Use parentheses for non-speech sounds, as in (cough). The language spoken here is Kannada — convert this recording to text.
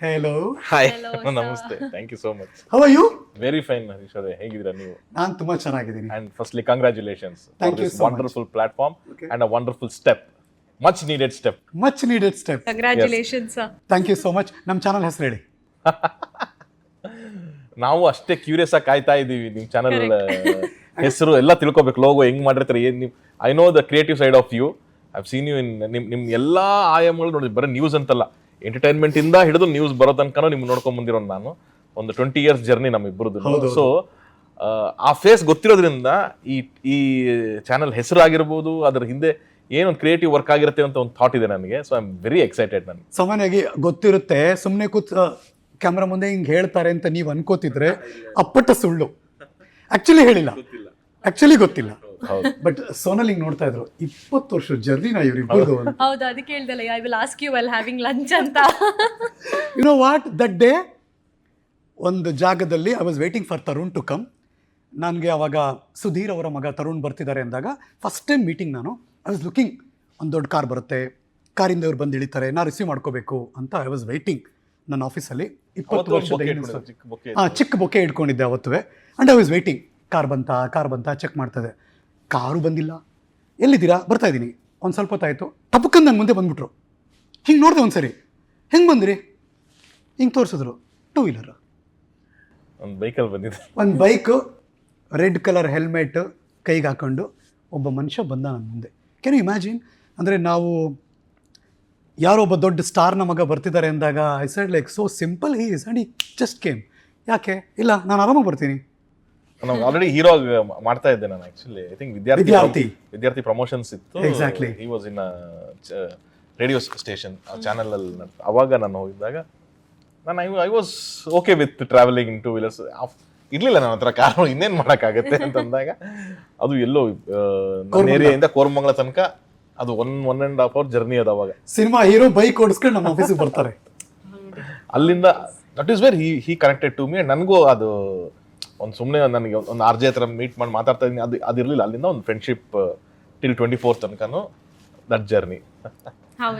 ಹೆಲೋ ಹಾಯ್ (laughs) ನಮಸ್ತೆ. Thank you so much how are you very fine Harish ಅವರೇ ಹೇಗಿದ್ದೀರಾ ನೀವು? ನಾನು ತುಂಬಾ ಚೆನ್ನಾಗಿದ್ದೀನಿ. And firstly congratulations thank you so much. Wonderful platform and a wonderful step much needed step much needed step congratulations thank you so much ನಮ್ಮ ಚಾನಲ್ ಹೆಸರು ಹೇಳಿ ನಾವು ಅಷ್ಟೇ ಕ್ಯೂರಿಯಸ್ ಆಗಿ ಕಾಯ್ತಾ ಇದ್ದೀವಿ ನಿಮ್ಮ ಚಾನಲ್ ಹೆಸರು ಎಲ್ಲ ತಿಳ್ಕೊಬೇಕು. ಲೋಗೋ ಹೆಂಗ್ ಮಾಡಿರ್ತಾರೆ ಏನ್ ನಿಮ್ I know the creative side of you I've seen you in ನಿಮ್ ನಿಮ್ ಎಲ್ಲ ಆಯಾಮಗಳು ನೋಡಿ ಬರೀ ನ್ಯೂಸ್ ಅಂತಲ್ಲ. ಎಂಟರ್ಟೈನ್ಮೆಂಟ್ ಇಂದ ಹಿಡಿದು ನ್ಯೂಸ್ ಬರೋ ತನಕ ನಿಮ್ಗೆ ನೋಡ್ಕೊಂಡ್ ಬಂದಿರೋ ನಾನು. ಒಂದು ಟ್ವೆಂಟಿ ಇಯರ್ಸ್ ಜರ್ನಿ ನಮ್ಮ ಇಬ್ಬರದ್ದು ಸೊ ಆ ಫೇಸ್ ಗೊತ್ತಿರೋದ್ರಿಂದ ಈ ಈ ಚಾನಲ್ ಹೆಸರು ಆಗಿರ್ಬೋದು ಅದ್ರ ಹಿಂದೆ ಏನೊಂದು ಕ್ರಿಯೇಟಿವ್ ವರ್ಕ್ ಆಗಿರುತ್ತೆ ಅಂತ ಒಂದು ಥಾಟ್ ಇದೆ ನನಗೆ. So I am very excited ನಾನು. ಸಾಮಾನ್ಯವಾಗಿ ಗೊತ್ತಿರುತ್ತೆ ಸುಮ್ಮನೆ ಕೂತ್ ಕ್ಯಾಮ್ರಾ ಮುಂದೆ ಹಿಂಗೆ ಹೇಳ್ತಾರೆ ಅಂತ ನೀವು ಅನ್ಕೋತಿದ್ರೆ ಅಪ್ಪಟ ಸುಳ್ಳು. ಆ್ಯಕ್ಚುಲಿ ಹೇಳಿಲ್ಲ. ಆ್ಯಕ್ಚುಲಿ ಗೊತ್ತಿಲ್ಲ. ಬಟ್ ಸೋನಲ್ (laughs) ಹಿಂಗ್ ನೋಡ್ತಾ ಇದ್ರು ಇಪ್ಪತ್ತು ವರ್ಷ ಜರ್ನಿನ ಇವ್ರಿಬ್ಬರದು ಹೌದು. ಅದಕ್ಕೆ ಹೇಳ್ದಲ್ಲ I will ask you well having lunch ಅಂತ. You know what that day ಒಂದು ಜಾಗದಲ್ಲಿ I was waiting for Tarun to come ನನಗೆ ಅವಾಗ ಸುಧೀರ್ ಅವರ ಮಗ ತರುಣ್ ಬರ್ತಿದ್ದಾರೆ ಅಂದಾಗ ಫಸ್ಟ್ ಟೈಮ್ ಮೀಟಿಂಗ್ ನಾನು ಐ ವಾಸ್ ಲುಕಿಂಗ್ ಒಂದು ದೊಡ್ಡ ಕಾರ್ ಬರುತ್ತೆ ಕಾರಿಂದ ಇವ್ರು ಬಂದು ಇಳಿತಾರೆ ನಾ ರಿಸೀವ್ ಮಾಡ್ಕೋಬೇಕು ಅಂತ ಐ ವಾಸ್ ವೆಯ್ಟಿಂಗ್ ನನ್ನ ಆಫೀಸಲ್ಲಿ ಇಪ್ಪತ್ತು ವರ್ಷದ ಹಾಂ ಚಿಕ್ಕ ಬೊಕ್ಕೆ ಇಟ್ಕೊಂಡಿದ್ದೆ ಅವತ್ತುವೆ. And I was waiting car ಬಂತಾ ಕಾರ್ ಬಂತಾ ಚೆಕ್ ಮಾಡ್ತದೆ. ಕಾರು ಬಂದಿಲ್ಲ. ಎಲ್ಲಿದ್ದೀರಾ? ಬರ್ತಾ ಇದ್ದೀನಿ. ಒಂದು ಸ್ವಲ್ಪ ಹೊತ್ತಾಯಿತು ಟಪಕ್ಕಂದು ನನ್ನ ಮುಂದೆ ಬಂದುಬಿಟ್ರು. ಹಿಂಗೆ ನೋಡಿದೆ ಒಂದು ಸರಿ ಹೆಂಗೆ ಬಂದಿರಿ? ಹಿಂಗೆ ತೋರಿಸಿದ್ರು. ಟೂ ವೀಲರ್ ಒಂದು ಬೈಕಲ್ಲಿ ಬಂದಿದ್ದೆ. ಒಂದು ಬೈಕು ರೆಡ್ ಕಲರ್ ಹೆಲ್ಮೆಟ್ ಕೈಗೆ ಹಾಕೊಂಡು ಒಬ್ಬ ಮನುಷ್ಯ ಬಂದ ನನ್ನ ಮುಂದೆ. ಕೆನ್ ಯು ಇಮ್ಯಾಜಿನ್ ಅಂದರೆ ನಾವು ಯಾರೋ ಒಬ್ಬ ದೊಡ್ಡ ಸ್ಟಾರ್ನ ಮಗ ಬರ್ತಿದ್ದಾರೆ ಅಂದಾಗ I said like so simple he is and he just came ಯಾಕೆ? ಇಲ್ಲ ನಾನು ಆರಾಮಾಗಿ ಬರ್ತೀನಿ. ನಾವು ಆಲ್ರೆಡಿ ಹೀರೋ ಮಾಡ್ತಾ ಇದ್ದೆ ನಾನು ಆಕ್ಚುಲಿ ಐ ಥಿಂಕ್ ವಿದ್ಯಾರ್ಥಿ ವಿದ್ಯಾರ್ಥಿ. ಪ್ರಮೋಷನ್ಸ್ ಇತ್ತು. Exactly he was in radio station channel ಅಲ್ಲಿ ಅವಾಗ ನಾನು ಹೋಗಿದ್ದಾಗ ನಾನು I I was okay with travelling in two wheelers ಇರ್ಲಿಲ್ಲ ನನ್ನ ಹತ್ರ ಕಾರು ಇನ್ನೇನ್ ಮಾಡೋಕ್ಕಾಗತ್ತೆ (laughs) ಅಂತ ಅಂದಾಗ ಅದು ಎಲ್ಲೋ ನನ್ನ ಏರಿಯಾಯಿಂದ ಕೋರಮಂಗಲ ತನಕ ಅದು one one and half hour journey ಅದು ಅವಾಗ. ಸಿನಿಮಾ ಹೀರೋ ಬೈಕ್ ಓಡಿಸ್ಕೊಂಡು ನಮ್ಮ ಆಫೀಸಿಗೆ ಬರ್ತಾರೆ. ಅಲ್ಲಿಂದ that is where he he connected to me ನನಗೂ ಅದು ಒಂದು ಸುಮ್ಮನೆ ನನಗೆ ಒಂದು ಆರ್ ಜೆ ಹತ್ರ ಮೀಟ್ ಮಾಡಿ ಮಾತಾಡ್ತಾ ಇದ್ದೀನಿ. ಅದು ಅದಿರಲಿಲ್ಲ ಅಲ್ಲಿಂದ ಒಂದು ಫ್ರೆಂಡ್ಶಿಪ್ ಟಿಲ್ ಟ್ವೆಂಟಿ ಫೋರ್ ತನಕನೂ ದಟ್ ಜರ್ನಿ ಹೌ